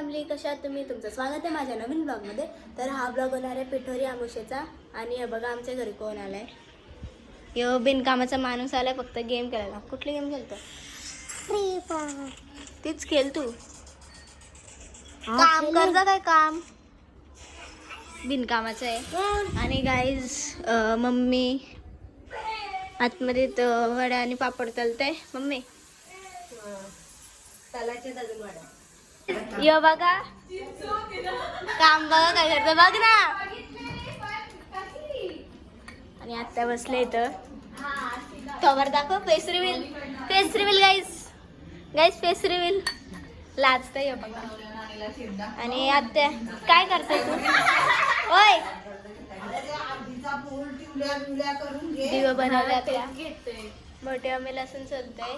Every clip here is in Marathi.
फॅमिली कशा तुम्ही? तुमचं स्वागत आहे माझ्या नवीन ब्लॉगमध्ये. तर हा ब्लॉग होणार आहे पिठोरी आमुषेचा आणि हे बघा आमच्या घरी कोण आलाय. यो बिनकामाचा माणूस आलाय फक्त गेम खेळायला. कुठली गेम खेळतो? फ्री फायर तीच खेळ तू. काम कर जा काय काम? बिनकामाचं आहे. आणि गाईज मम्मी आतमध्ये त वड्या आणि पापड तलते मम्मी? यो बघा. काम बघा काय करतो बघ ना. आणि आता बसले इथं. कवर दाखव face reveal face reveal guys guys face reveal लाजतंय यो बघा. आणि आता काय करते तू? ओय. दिव बनवले आता मोठे आम्ही लसूण चालतंय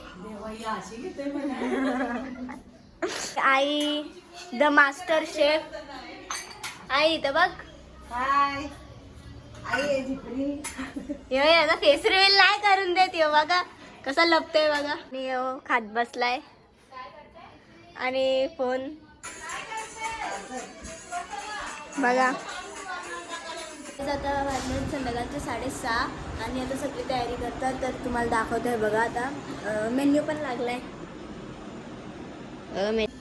आई द मास्टर शेफ आई इथं बघ. हाय. आई आहे झिपरी. यो याचा फेस रिव्हिल नाही करून देत यो बघा. कसा लपतोय बघा. आणि यो खात बसलाय. आणि फोन बघा. आता वाजले संध्याकाळचे साडेसहा आणि आता सगळी तयारी करतात तर तुम्हाला दाखवतोय बघा आता. मेन्यू पण लागलाय. เออเม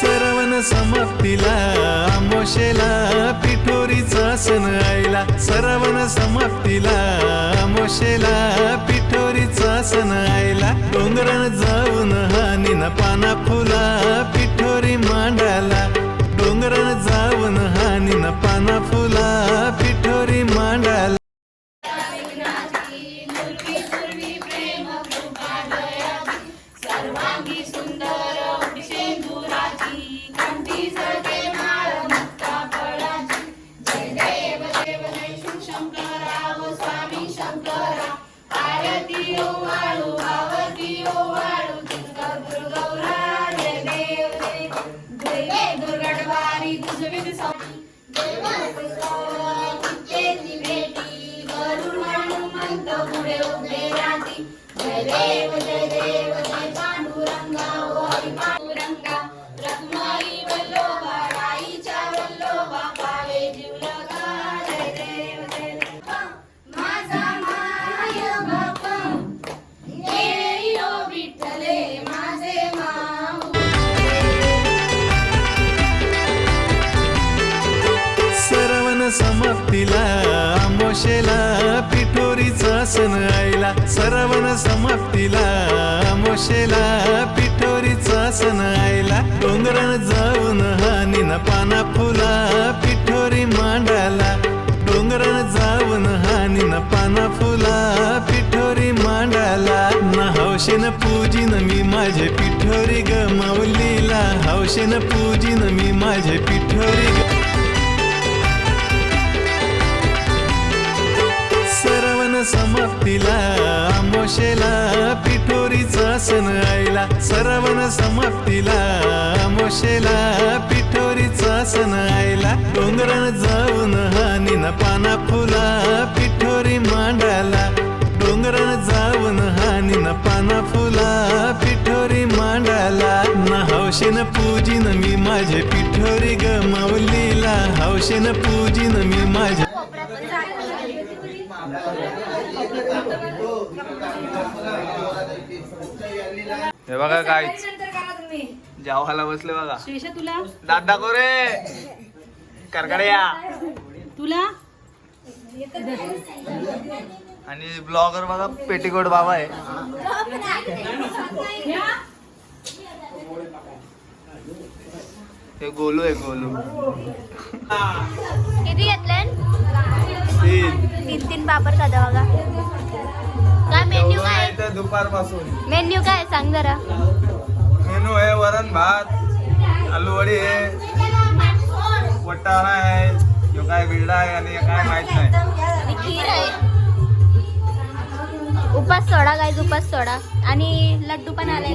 सरवण समाप्तीला आमोशेला पिठोरीचा सण आईला. सरवण समाप्तीला आमोशेला पिठोरीचा सण आईला. डोंगरान जाऊन हानीन पाना फुला पिठोरी मांडाला. डोंगरान जाऊन हानीन पाना फुला आशेला पिठोरीचा सण आईला डोंगरान जाऊन हानीन पाना फुला. पिठोरी मांडाला. डोंगरान जाऊन हानीन पाना फुला. पिठोरी मांडाला. ना हौशेन पूजीन मी माझे पिठोरी ग हौशेन पूजीन मी माझे पिठोरी ग समाप्तीला. आमोशेला पिठ सण आईला सरवण समाप्तीला मोशेला पिठोरीचा सण आईला. डोंगरान जाऊन हानीन पाना फुला पिठोरी मांडाला. डोंगरान जाऊन हानीन पाना फुला पिठोरी मांडाला. ना हौशेन पूजिन मी माझे पिठोरी गमावलीला हौशेन पूजिन मी माझे हे बघा काय जेवायला बसले बघा. श्रेषा तुला? दात दाखव रे? करकडे या. तुला? आणि ब्लॉगर बघा पेटीकोट बाबा आहे. हे गोलू आहे गोलू. किती घेतले तीन. तीन तीन पापड खादा बघा. काय मेन्यू काय? दुपारपासून. मेन्यू काय सांग जरा. मेनू आहे वरण भात आलू वडी आहे वटाणा आहे ह्यो काय बिरडा आहे आणि काय माहीत नाही. खीर आहे. उपास सोडा गायज उपास सोडा. आणि लड्डू पण आलाय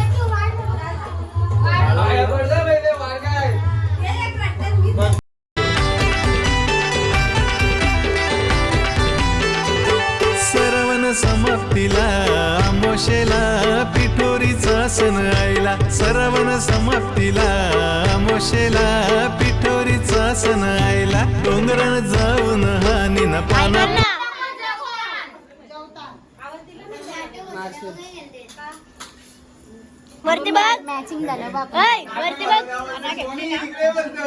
वरती बघ. मॅचिंग झालं बाप वरती बघ वरती बघ.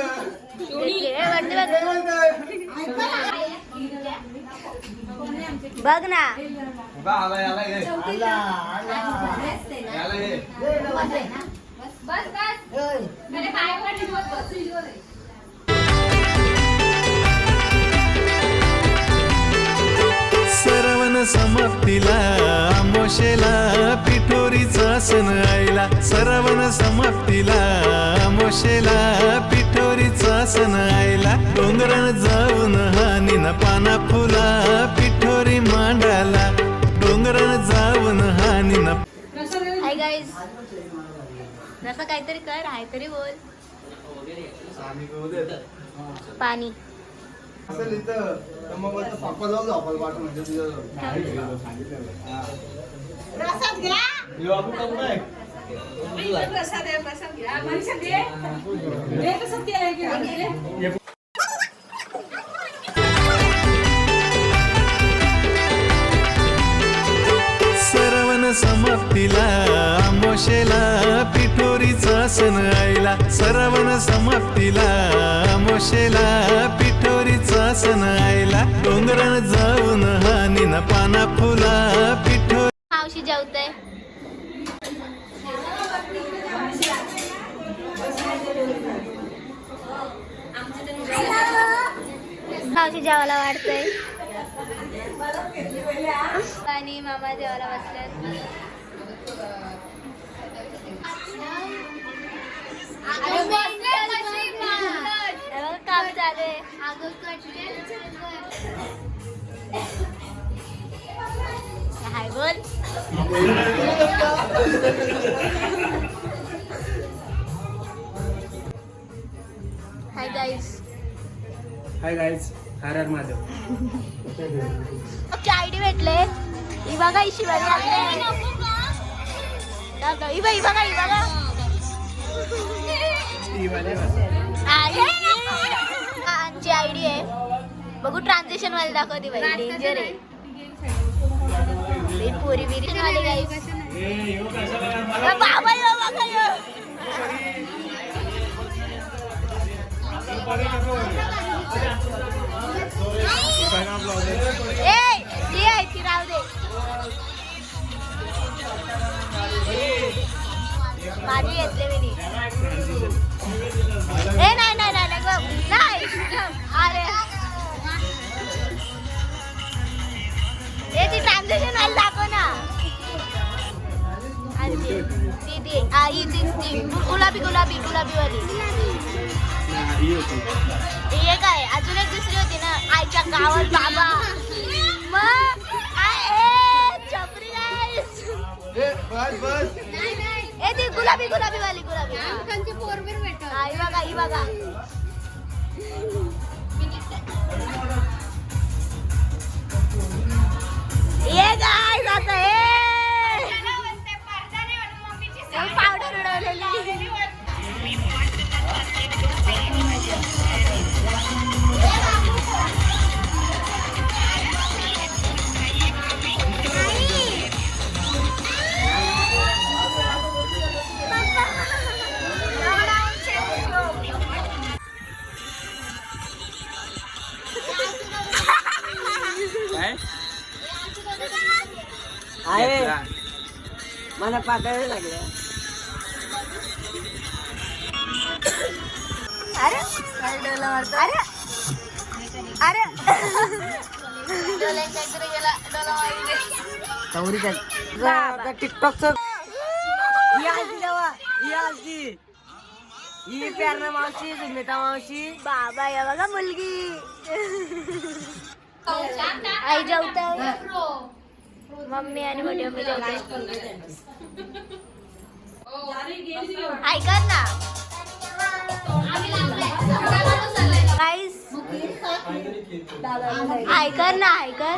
बघ ना. आला याला समाप्तीला आमोशेला पिठोरीचा सण आईला. सरवण समाप्तीला आमोशेला पिठोरीचा सण आईला. डोंगरान जाऊन हानीन पाना फुला पिठोरी मांडाला. डोंगरान जाऊन हानीन हाय गाईज जसं काहीतरी कर हाय तरी बोल. पाणी. असेल इथं तर मग बोलतो पप्पा जाऊ आपण वाटून म्हणजे तुझ्या प्रसाद घ्या. प्रसाद आहे प्रसाद घ्या. मनीषा दे दे कसं ते आहे की सरवण समाप्तीला आमोशेला पिठोरीचा सण आईला. सरवण समाप्तीला आमोशेला पिठोरीचा सण आईला डोंगरान जाऊन हानी ना पाना फुला पिठो मावशी जेवतय. मावशी जेवायला वाढतय. आणि मामा जेवायला बसल्यात. हाय बोल hi guys Har Har Mahadev. ID भेटले. ही बघा ही शिवानी आपले ही बघा ही बघा ही बघा. आमची आयडी आहे. बघू ट्रान्झॅक्शनमध्ये दाखवते बाई. डेंजर आहे. पोरी बिरी बाबा ही ती ती गुलाबी गुलाबी गुलाबी वाली हे काय अजून एक दुसरी होती ना आईच्या गावात बाबा मग आय- ए, छपरी guys. बस बस ए ती गुलाबी गुलाबी वाली गुलाबी ही बघा ही बघा मला पाकायला लागलं अरे अरे अरे. आता टिकटॉकचं ही आजी ही आजी. ही प्यारणा मावशी सुमिता मावशी. बाबा या बघा मुलगी. आई जेवताय मम्मी आणि मम्मी जेवताय ऐका ना. ऐकर ना ऐकर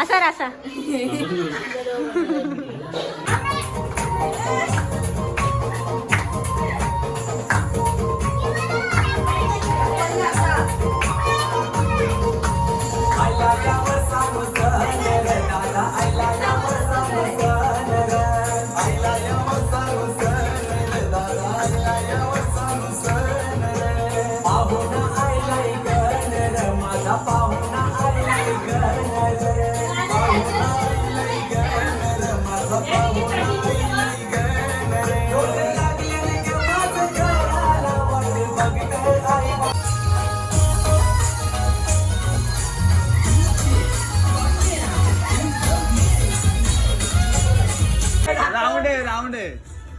असा असा. राऊंड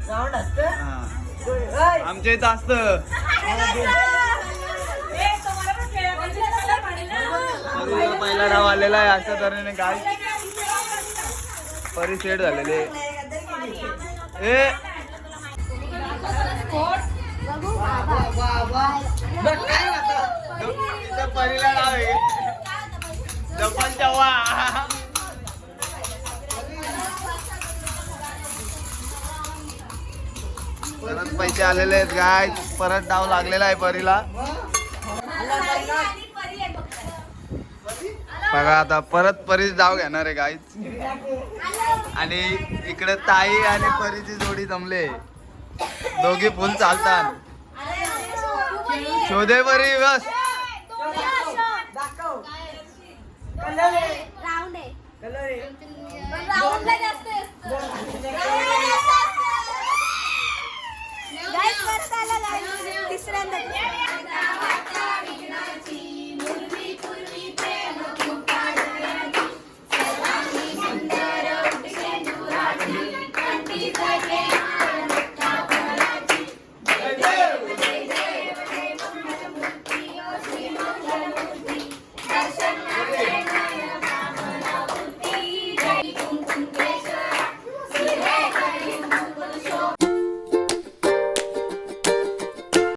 असतं. आमच्या इथं असतं. पहिला डाव आलेला आहे अशा तऱ्हेने काय परी सेट झालेले. ए. परीला डाव आहे. जपान चव्हा परत पैसे आलेले आहेत गाय परत डाव लागलेला आहे परीला. बघा आता परत परीच डाव घेणार आहे गाय आणि इकडे ताई आणि परीची जोडी जमले. दोघी फुल चालतात. शोधे परी बस. राऊंड परत आला गाईस तिसऱ्यांदा.